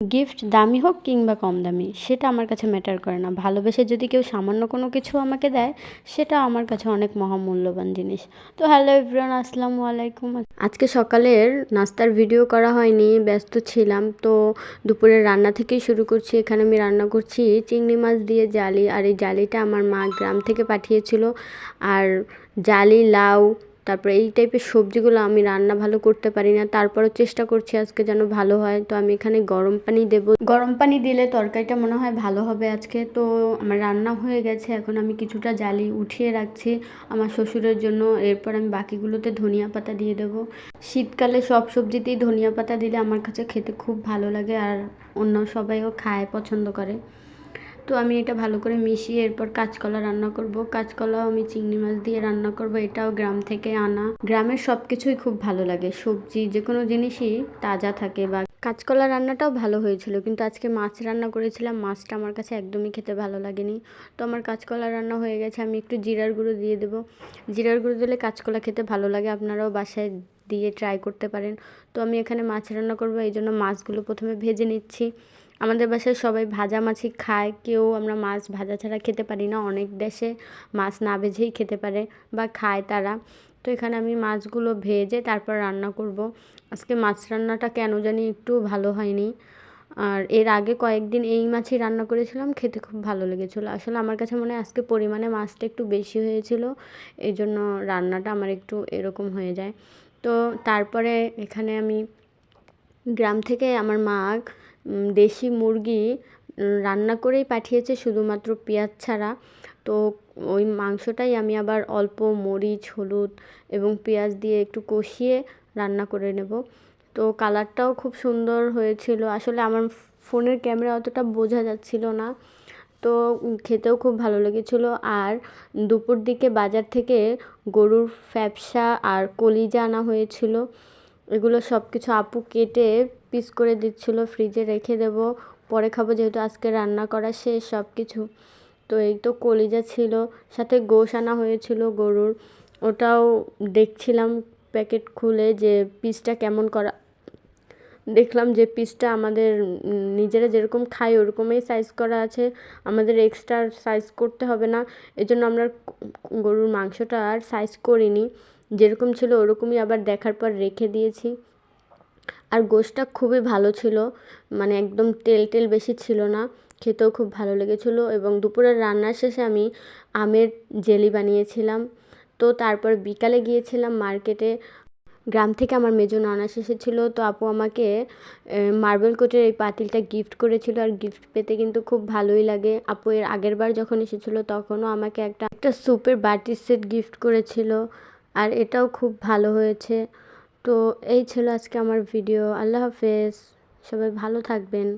Gift দামি হোক কিংবা কম দামি, সেটা আমার কাছে ম্যাটার করে না। ভালোবেসে যদি কেউ সামান্য কোনো কিছু আমাকে দেয়, সেটা আমার কাছে অনেক মহামূল্যবান জিনিস। তো হ্যালো এভরিওয়ান, আসসালামু আলাইকুম। আজকে সকালের নাস্তার ভিডিও করা হয়নি, ব্যস্ত ছিলাম। তো দুপুরের রান্না থেকেই শুরু করছি। এখানে আমি রান্না করছি চিংড়ি মাছ দিয়ে জালি। আর এই জালিটা আমার মা গ্রাম থেকে পাঠিয়েছিল। আর জালি, লাউ তারপরে এই টাইপের সবজিগুলো আমি রান্না ভালো করতে পারি না। তারপরও চেষ্টা করছি আজকে যেন ভালো হয়। তো আমি এখানে গরম পানি দেব। গরম পানি দিলে তরকারিটা মনে হয় ভালো হবে আজকে। তো আমার রান্না হয়ে গেছে। এখন আমি কিছুটা জালি উঠিয়ে রাখছি আমার শ্বশুরের জন্য। এরপর আমি বাকিগুলোতে ধনিয়া পাতা দিয়ে দেব। শীতকালে সব সবজিতেই ধনিয়া পাতা দিলে আমার কাছে খেতে খুব ভালো লাগে আর অন্য সবাইও খায়, পছন্দ করে। তো আমি এটা ভালো করে মিশিয়ে এরপর কাঁচকলা রান্না করব। কাঁচকলাও আমি চিংড়ি মাছ দিয়ে রান্না করব। এটাও গ্রাম থেকে আনা। গ্রামের সব কিছুই খুব ভালো লাগে। সবজি যে কোনো জিনিসই তাজা থাকে বা কাঁচকলা রান্নাটাও ভালো হয়েছিল, কিন্তু আজকে মাছ রান্না করেছিলাম। মাছটা আমার কাছে একদমই খেতে ভালো লাগেনি। তো আমার কাঁচকলা রান্না হয়ে গেছে। আমি একটু জিরার গুঁড়ো দিয়ে দেবো। জিরার গুঁড়ো দিলে কাঁচকলা খেতে ভালো লাগে। আপনারাও বাসায় দিয়ে ট্রাই করতে পারেন। তো আমি এখানে মাছ রান্না করব, এই জন্য মাছগুলো প্রথমে ভেজে নিচ্ছি। আমাদের বাসায় সবাই ভাজা মাছই খায়, কেউ আমরা মাছ ভাজা ছাড়া খেতে পারি না, অনেক দেশে মাছ না ভেজেই খেতে পারে বা খায় তারা। তো এখানে আমি মাছগুলো ভেজে তারপর রান্না করব। আজকে মাছ রান্নাটা কেন জানি একটু ভালো হয়নি। আর এর আগে কয়েকদিন এই মাছই রান্না করেছিলাম, খেতে খুব ভালো লেগেছিলো। আসলে আমার কাছে মনে হয় আজকে পরিমাণে মাছটা একটু বেশি হয়েছিল, এই জন্য রান্নাটা আমার একটু এরকম হয়ে যায়। তো তারপরে এখানে আমি গ্রাম থেকে আমার মা দেশি মুরগি রান্না করেই পাঠিয়েছে শুধুমাত্র পেঁয়াজ ছাড়া। তো ওই মাংসটাই আমি আবার অল্প মরিচ, হলুদ এবং পেঁয়াজ দিয়ে একটু কষিয়ে রান্না করে নেব। তো কালারটাও খুব সুন্দর হয়েছিল। আসলে আমার ফোনের ক্যামেরা অতটা বোঝা যাচ্ছিল না। তো খেতেও খুব ভালো লেগেছিলো। আর দুপুর দিকে বাজার থেকে গরুর ফ্যাপসা আর কলিজা আনা হয়েছিল। এগুলো সব কিছু আপু কেটে পিস করে দিচ্ছিল, ফ্রিজে রেখে দেব। পরে খাব যেহেতু আজকে রান্না করা শেষ সব কিছু তো এই তো কলিজা ছিল, সাথে গোশ আনা হয়েছিল গরুর। ওটাও দেখছিলাম প্যাকেট খুলে যে পিসটা কেমন করা দেখলাম যে পিসটা আমাদের নিজেরা যেরকম খাই ওরকমই সাইজ করা আছে। আমাদের এক্সট্রা সাইজ করতে হবে না। এজন্য আমরা গরুর মাংসটা আর সাইজ করিনি। যেরকম ছিল ওরকমই আবার দেখার পর রেখে দিয়েছি। আর গোশটা খুবই ভালো ছিল। মানে একদম তেল টেল বেশি ছিল না। খেতেও খুব ভালো লেগেছিলো এবং দুপুরের রান্নার শেষে আমি আমের জেলি বানিয়েছিলাম। তো তারপর বিকালে গিয়েছিলাম মার্কেটে। গ্রাম থেকে আমার মেজো নানাস এসেছিল। তো আপু আমাকে মার্বেল কোটের এই পাতিলটা গিফট করেছিল আর গিফট পেতে কিন্তু খুব ভালোই লাগে। আপু এর আগের বার যখন এসেছিল তখনও আমাকে একটা একটা সুপের বাটি সেট গিফট করেছিল আর এটাও খুব ভালো হয়েছে। তো এই ছিল আজকে আমার ভিডিও আল্লাহ হাফেজ। সবাই ভালো থাকবেন।